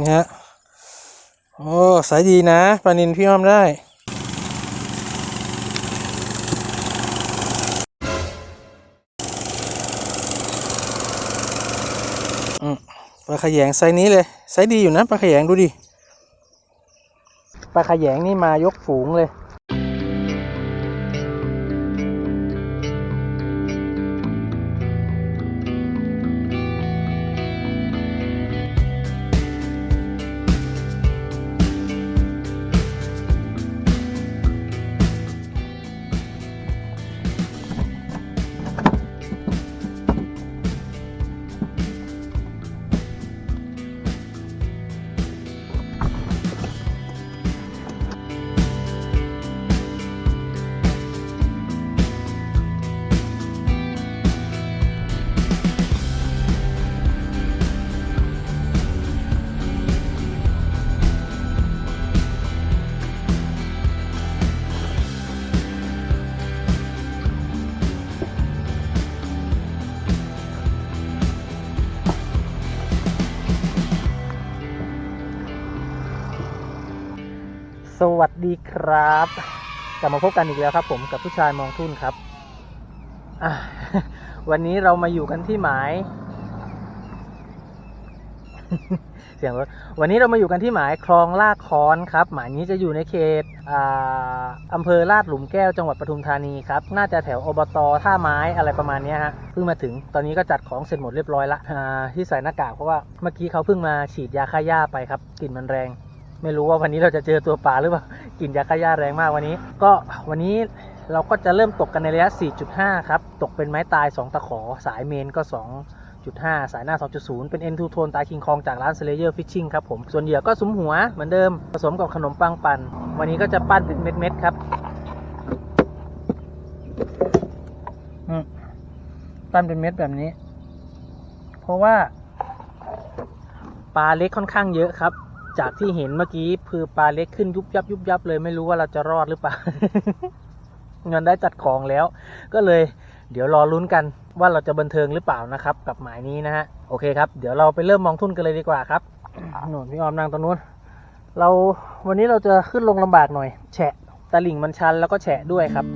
นี่ฮะโอ้สายดีนะปลานินพี่อ้อมได้ปลาขยงไซส์นี้เลยไซดีอยู่นะปลาขยงดูดิปลาขยงนี่มายกฝูงเลย สวัสดีครับ กลับมาพบกันอีกแล้วครับ ผมกับผู้ชายมองทุ่นครับวันนี้เรามาอยู่กันที่หมาย เสียงรถวันนี้เรามาอยู่กันที่หมายคลองลากคอนครับ หมายนี้จะอยู่ในเขตอ่าอำเภอลาดหลุมแก้วจังหวัดปทุมธานีครับ น่าจะแถวอบตท่าไม้อะไรประมาณนี้ฮะเพิ่งมาถึงตอนนี้ก็จัดของเสร็จหมดเรียบร้อยละที่ใส่หน้ากากเพราะว่าเมื่อกี้เขาเพิ่งมาฉีดยาฆ่าหญ้าไปครับกลิ่นมันแรง ไม่รู้ว่าวันนี้เราจะเจอตัวปลาหรือเปล่ากลิ่นยาฆ่าหญ้าแรงมากวันนี้ ก็วันนี้เราก็จะเริ่มตกกันในระยะ 4.5 ครับ ตกเป็นไม้ตาย 2 ตะขอ สายเมนก็ 2.5 สายหน้า 2.0 เป็น N2 โทนตายคิงคองจากร้าน Slayer Fishing ครับผม ส่วนเหยื่อก็สุมหัวเหมือนเดิม ผสมกับขนมปังปั่น วันนี้ก็จะปั้นเป็นเม็ดๆครับปั้นเป็นเม็ดแบบนี้ เพราะว่าปลาเล็กค่อนข้างเยอะครับ จากที่เห็นเมื่อกี้คือปลาเล็กขึ้นยุบยับยุบยับเลยไม่รู้ว่าเราจะรอดหรือเปล่าเงินได้จัดของแล้ว ก็เลยเดี๋ยวรอลุ้นกันว่าเราจะบันเทิงหรือเปล่านะครับ กับหมายนี้นะฮะโอเคครับ เดี๋ยวเราไปเริ่มมองทุนกันเลยดีกว่าครับหนุนพี่ออมนั่งตรงนู้นเราวันนี้เราจะขึ้นลงลำบากหน่อย แฉะตะลิ่งมันชันแล้วก็แฉะด้วยครับ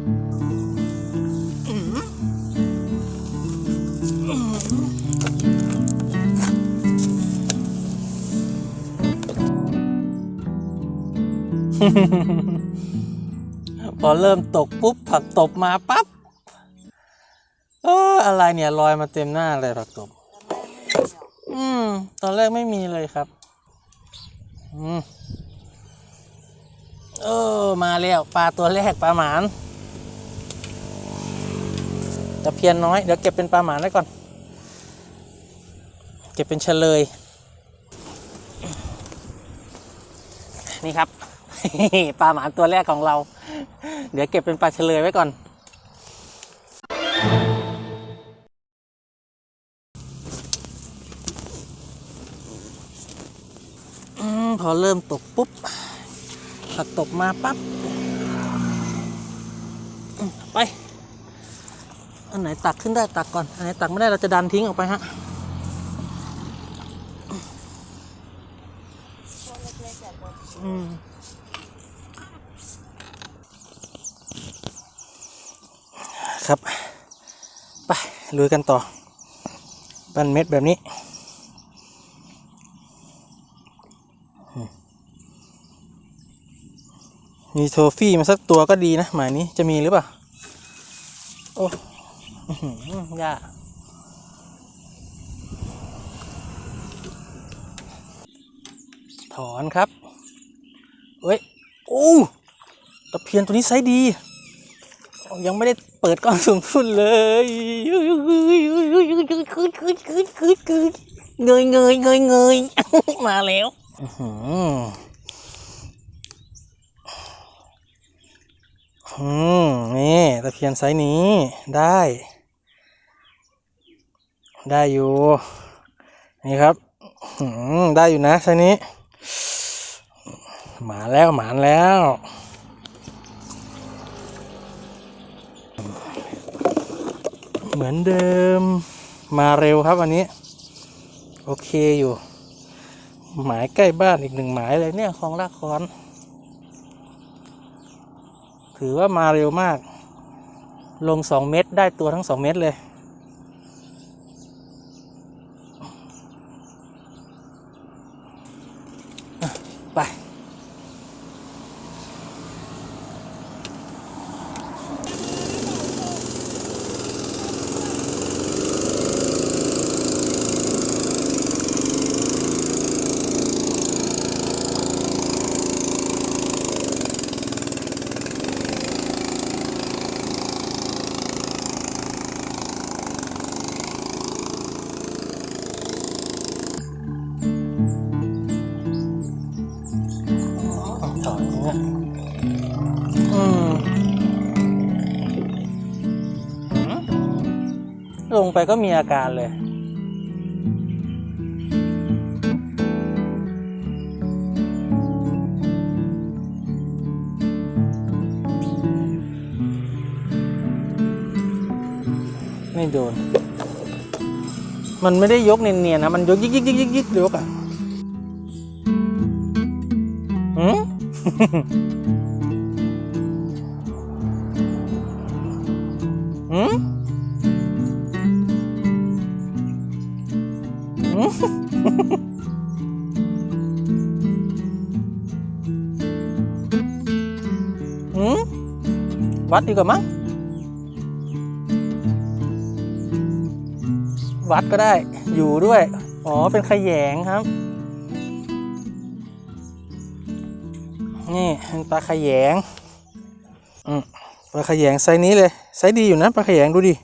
พอเริ่มตกปุ๊บผักตบมาปั๊บเอออะไรเนี่ยลอยมาเต็มหน้าเลยผักตบ อืม ตอนแรกไม่มีเลยครับ อืมเออมาแล้วปลาตัวแรกปลาหมานแต่เพียนน้อย เดี๋ยวเก็บเป็นปลาหมานไว้ก่อน เก็บเป็นเฉลย นี่ครับ ปลาหมานตัวแรกของเรา เดี๋ยวเก็บเป็นปลาเฉลยไว้ก่อนอพอเริ่มตกปุ๊บผักตกมาปั๊บ ไป อันไหนตักขึ้นได้ตักก่อน อันไหนตักไม่ได้เราจะดันทิ้งออกไปฮะอืม ครับ ไปลุยกันต่อ ปั้นเม็ดแบบนี้ มีโทฟี่มาสักตัวก็ดีนะ หมายนี้จะมีหรือเปล่า โอ้อยากถอนครับ เอ้ย โอ้ ตะเพียนตัวนี้ไซส์ดี ยังไม่ได้เปิดกล้องสูงสุดเลยเงยเงยเงยเงยมาแล้วอื้อหืออืมนี่ตะเพียนไซส์นี้ได้ ได้อยู่ นี่ครับอื้อหือได้อยู่นะไซส์นี้ หมาแล้วหมานแล้ว เหมือนเดิมมาเร็วครับวันนี้ โอเคอยู่ หมายใกล้บ้านอีกหนึ่งหมายเลยเนี่ยคลองลากคอน ถือว่ามาเร็วมาก ลงสองเม็ดได้ตัวทั้งสองเม็ดเลย ไปก็มีอาการเลย ไม่โดน มันไม่ได้ยกเนียนๆนะ มันยกยิกยิกยิกยิกยกยกอะหืม วัดดีกว่ามั้งวัดก็ได้อยู่ด้วย อ๋อ เป็นขยงครับ นี่เป็นปลาขยงอืมปลาขยงไซส์นี้เลย ไซส์ดีอยู่นะปลาขยงดูดิ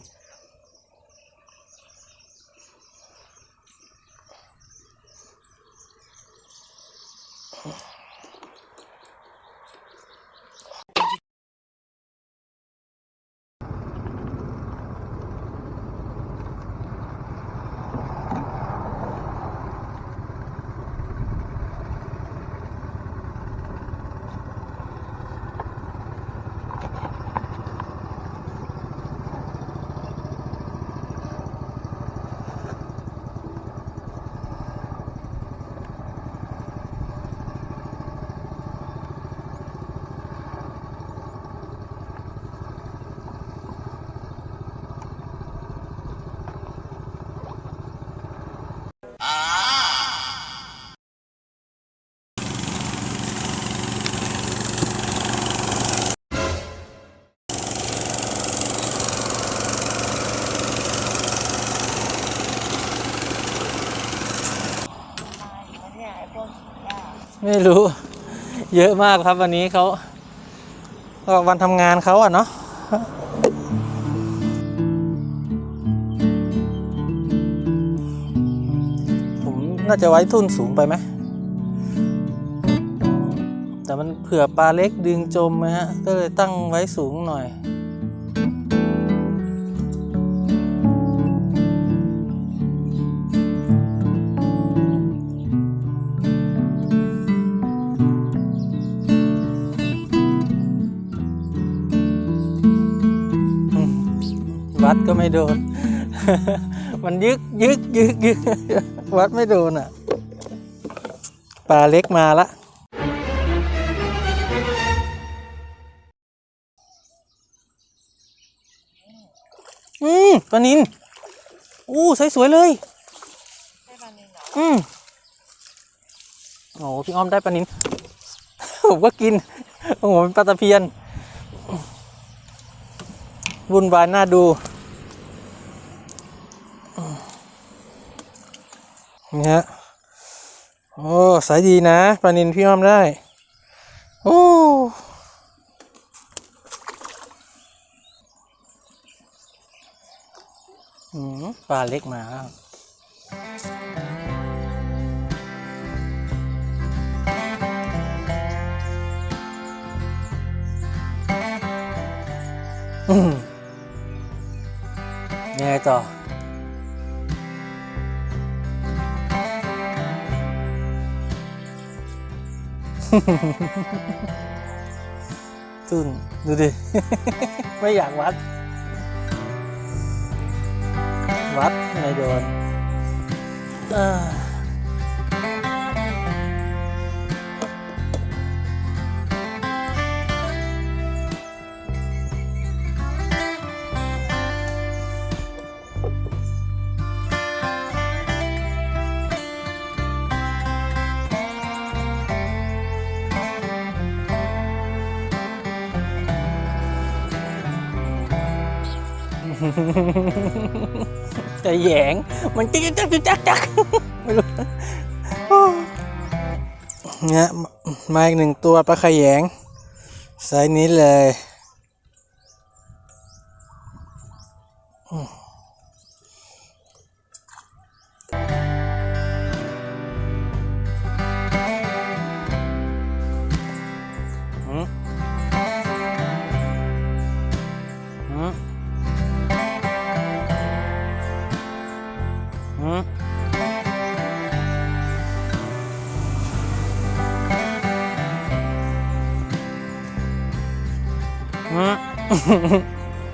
ไม่รู้ เยอะมากครับวันนี้เขาก็วันทำงานเขาอะเนาะผมน่าจะไว้ทุ่นสูงไปไหม แต่มันเผื่อปลาเล็กดึงจมนะฮะ ก็เลยตั้งไว้สูงหน่อย วัดก็ไม่โดน มันยึกยึกยึกยึกวัดไม่โดนอะ ปลาเล็กมาละ อืมปลานินอู้สวยๆเลยให้ปลานินเหรออืมโอ้พี่อ้อมได้ปลานินผมก็กิน โอ้โหเป็นปลาตะเพียนวุ่นวายน่าดู นี่ฮะ โอ้สายดีนะปลานินพี่อ้อมได้ โอ้ปลาเล็กมาแล้วอืมยังไงต่อ ตุนดูดิ ไม่อยากวัด วัดไม่โดนเอ้อ จะแหยง มันจิ๊กจักจิ๊กจักจักไม่รู้เนี่ยมาอีกหนึ่งตัวปลาขยงไซส์นี้เลย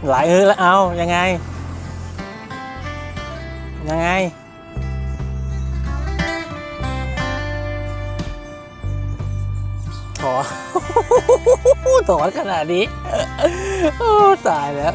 หลายเออแล้วเอายังไง ยังไงถอถอนขนาดนี้ โอ้ ตายแล้ว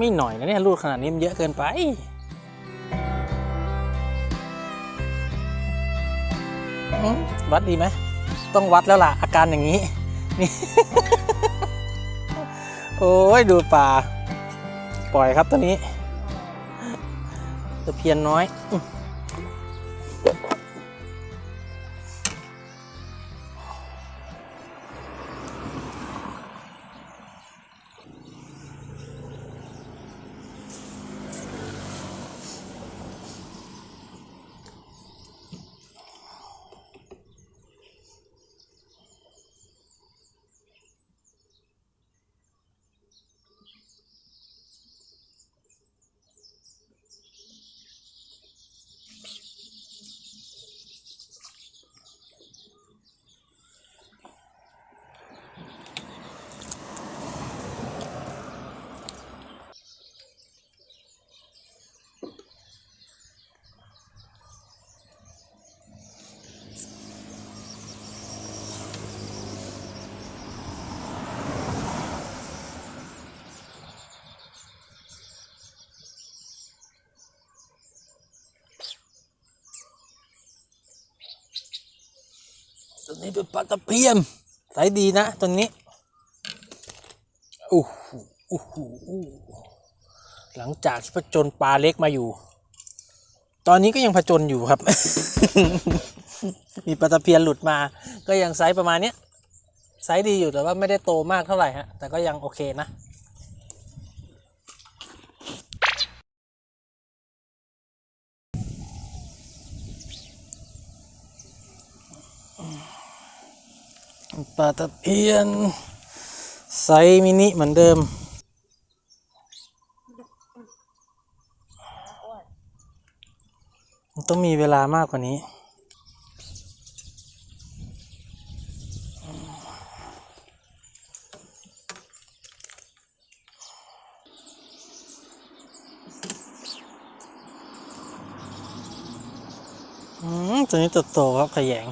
ไม่หน่อยนะเนี่ยรูดขนาดนี้มันเยอะเกินไป วัดดีไหม ต้องวัดแล้วล่ะ อาการอย่างนี้ นี่ โอ้ยดูป่า ปล่อยครับตัวนี้ตะเพียนน้อย ตัวนี้เป็นปลาตะเพียนสายดีนะตัวนี้โอ้โหโอ้โหหลังจากที่ผจญปลาเล็กมาอยู่ ตอนนี้ก็ยังผจญอยู่ครับ มีปลาตะเพียนหลุดมา ก็ยังไซส์ประมาณเนี้ยไซส์ดีอยู่แต่ว่าไม่ได้โตมากเท่าไหร่ฮะแต่ก็ยังโอเคนะ ปลาตะเพียน ไซส์มินิเหมือนเดิม ต้องมีเวลามากกว่านี้อืมตัวนี้ตัวโตครับขยง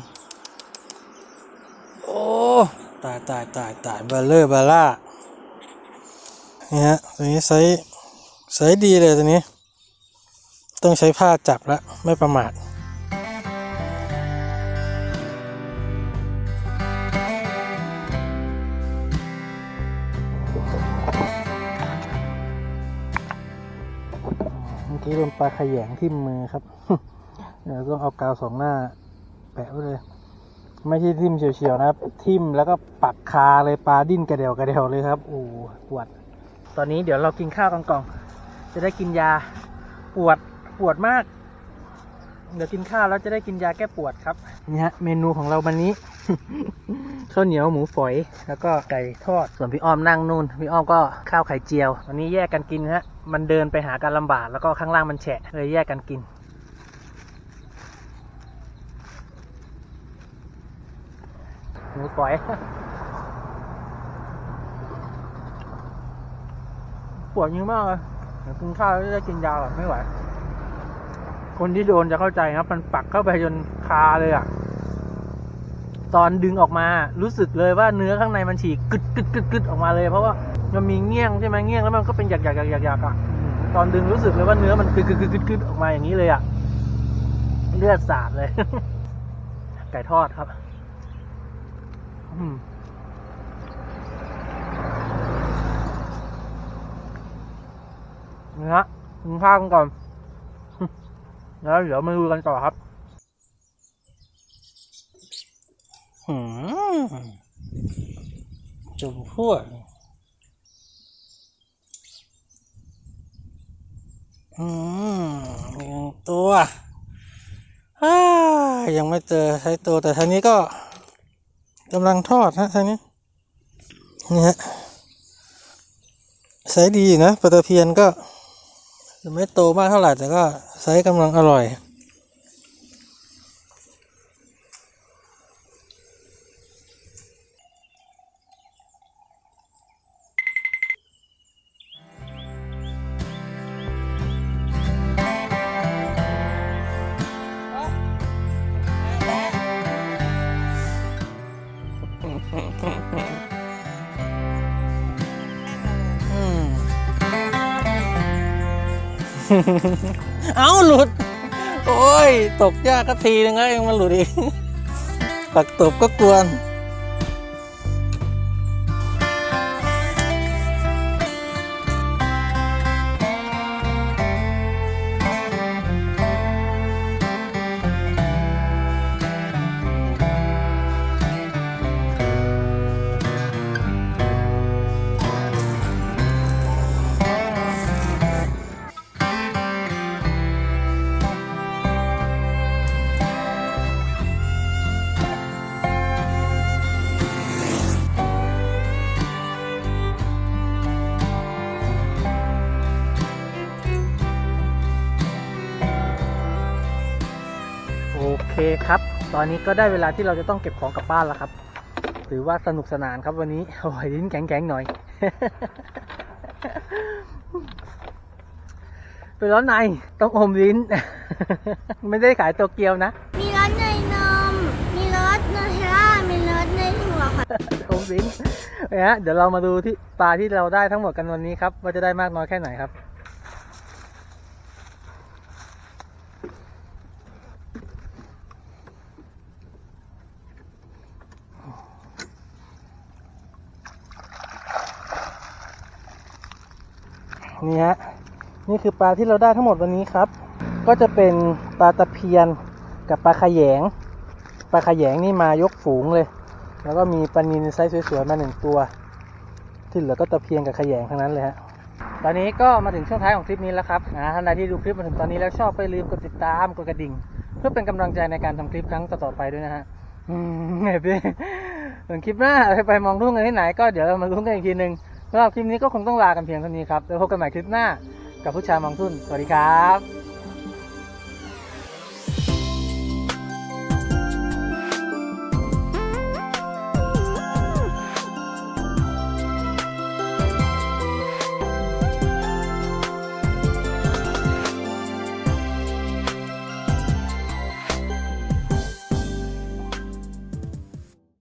โอ้ ตายตายตายตายบลเลอร์บาร่านี่ฮะตัวนี้ไซส์ไซส์ดีเลยตัวนี้ ต้องใช้ผ้าจับแล้วไม่ประมาทเมื่อกี้โดนปลาขยงที่มือครับ เดี๋ยวต้องเอากาวสองหน้าแปะไว้เลย ไม่ใช่ทิ่มเฉียวๆนะครับ ทิ่มแล้วก็ปักคาเลยปลาดิ้นกระเดวกระเดวเลยครับโอ้ปวด ตอนนี้เดี๋ยวเรากินข้าวกันก่อนจะได้กินยาปวดปวดมาก เดี๋ยวกินข้าวแล้วจะได้กินยาแก้ปวดครับนี่ฮะเมนูของเราวันนี้ ข้าวเหนียวหมูฝอย แล้วก็ไก่ทอด ส่วนพี่อ้อมนั่งนู่นพี่อ้อมก็ข้าวไข่เจียววันนี้แยกกันกินฮะ มันเดินไปหากันลำบากแล้วก็ข้างล่างมันแฉะเลยแยกกันกิน หมูฝอย ปวดเยอะมากเลยเดี๋ยวกินข้าวจะกินยาแบบไม่ไหว คนที่โดนจะเข้าใจครับ มันปักเข้าไปจนคาเลยอะตอนดึงออกมา รู้สึกเลยว่าเนื้อข้างในมันฉีกกึดกึดกึดกึดออกมาเลย เพราะว่ามันมีเงี้ยงใช่ไหมเงี้ยงแล้วมันก็เป็นหยักหยักหยักหยักหยักอะตอนดึงรู้สึกเลยว่าเนื้อมันกึดกึดกึดกึดกึดออกมาอย่างนี้เลยอะเลือดสาดเลย ไก่ทอดครับ เนื้อกินข้าวกันก่อน แล้วเดี๋ยวมาดูกันต่อครับจุ่มพวดอืมหนึ่งตัว ยังไม่เจอใช้ตัวแต่ท่านี้ก็ กำลังทอดฮะท่านี้นี่ฮะไซส์ดีนะปลาตะเพียนก็ยังไม่โตมากเท่าไหร่แต่ก็ไซส์กำลังอร่อย เอาหลุด โอ้ย ตกยากก็ทีนึงแล้วเองมันหลุดอีกปักตบก็กวน คครับ ตอนนี้ก็ได้เวลาที่เราจะต้องเก็บของกลับบ้านแล้วครับ ถือว่าสนุกสนานครับวันนี้โอ้ยลิ้นแข็งๆหน่อย เป็นร้อนในต้องอมลิ้น ไม่ได้ขายโตเกียวนะ มีรสเนยนม มีรสเนยเทลล่ามีรสเนยถั่วค่ะอมลิ้นนะฮะเดี๋ยวเรามาดูที่ปลาที่เราได้ทั้งหมดกันวันนี้ครับ ว่าจะได้มากน้อยแค่ไหนครับ นี่ฮะนี่คือปลาที่เราได้ทั้งหมดวันนี้ครับ ก็จะเป็นปลาตะเพียนกับปลาขยงปลาขยงนี่มายกฝูงเลย แล้วก็มีปลานิลไซส์สวยๆมาหนึ่งตัว ที่เหลือก็ตะเพียนกับขยงทั้งนั้นเลยฮะตอนนี้ก็มาถึงช่วงท้ายของคลิปนี้แล้วครับนะท่านใดที่ดูคลิปมาถึงตอนนี้แล้วชอบไปลืมกดติดตามกดกระดิ่ง เพื่อเป็นกำลังใจในการทำคลิปครั้งต่อๆไปด้วยนะฮะอืมเฮ้ยส่วนคลิปหน้าไปไปมองทุ่งกันที่ไหนก็เดี๋ยวเรามาลุ้นกันอีกทีหนึ่ง สำหรับคลิปนี้ก็คงต้องลากันเพียงเท่านี้ครับแล้วพบกันใหม่คลิปหน้ากับผู้ชายมองทุ่นสวัสดีครับ